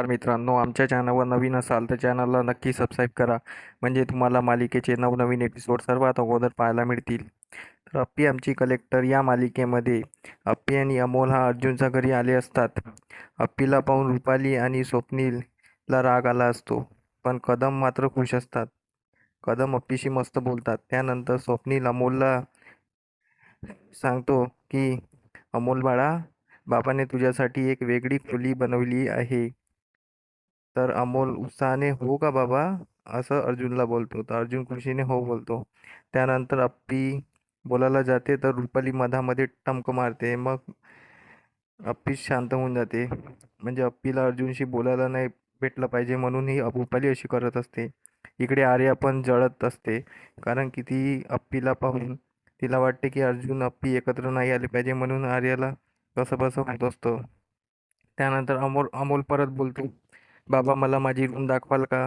नमस्कार मित्रांनो आमच्या चॅनलवर नवीन असाल तर चॅनलला नक्की सबस्क्राईब करा. म्हणजे तुम्हाला मालिकेचे नवनवीन एपिसोड सर्वात अगोदर पाहायला मिळतील. तर अप्पी आमची कलेक्टर या मालिकेमध्ये अप्पी आणि अमोल हा अर्जुनच्या घरी आले असतात. अप्पीला पाहून रुपाली आणि स्वप्नीलला राग आला असतो पण कदम मात्र खुश असतात. कदम अप्पीशी मस्त बोलतात. त्यानंतर स्वप्नील अमोलला सांगतो की अमोल बाळा बाबाने तुझ्यासाठी एक वेगळी खोली बनवली आहे. तर अमोल उत्साहाने हो का बाबा? असं अर्जुनला बोलतो. तर अर्जुन खुशीने हो बोलतो. त्यानंतर अप्पी बोलायला जाते तर रुपाली मधामध्ये टमक मारते. मग अप्पी शांत होऊन जाते. म्हणजे अप्पीला अर्जुनशी बोलायला नाही भेटलं पाहिजे म्हणून ही रुपाली अशी करत असते. इकडे आर्या पण जळत असते. कारण की ती अप्पीला पाहून तिला वाटते की अर्जुन अप्पी एकत्र नाही आले पाहिजे म्हणून आर्याला कसं बसं होत असतं. त्यानंतर अमोल अमोल परत बोलतो. बाबा मला माझी रूम दाखवाल का?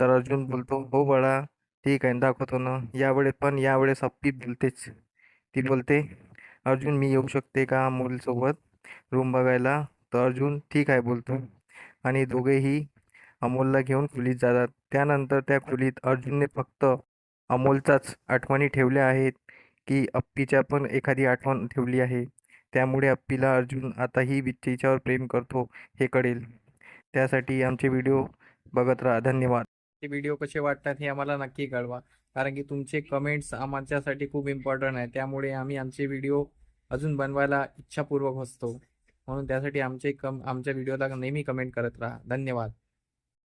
तर अर्जुन बोलतो हो बाळा ठीक आहे दाखवतो ना. यावेळेस पण यावेळेस अप्पी बोलतेच. ती बोलते अर्जुन मी येऊ शकते का अमोलसोबत रूम बघायला? तर अर्जुन ठीक आहे बोलतो. आणि दोघेही अमोलला घेऊन खोलीत जातात. त्यानंतर त्या खोलीत अर्जुनने फक्त अमोलचाच आठवणी ठेवल्या आहेत की अप्पीच्या पण एखादी आठवण ठेवली आहे. त्यामुळे अप्पीला अर्जुन आताही तिच्यावर प्रेम करतो हे कळेल. त्यासाठी आमचे व्हिडिओ बघत राहा. धन्यवाद. ते व्हिडिओ कसे वाटतात हे आम्हाला नक्की कळवा. कारण की तुमचे कमेंट्स आमच्यासाठी खूप इम्पॉर्टंट आहे. त्यामुळे आम्ही आमचे व्हिडिओ अजून बनवायला इच्छापूर्वक असतो. म्हणून त्यासाठी आमचे कम आमच्या व्हिडिओला नेहमी कमेंट करत राहा. धन्यवाद.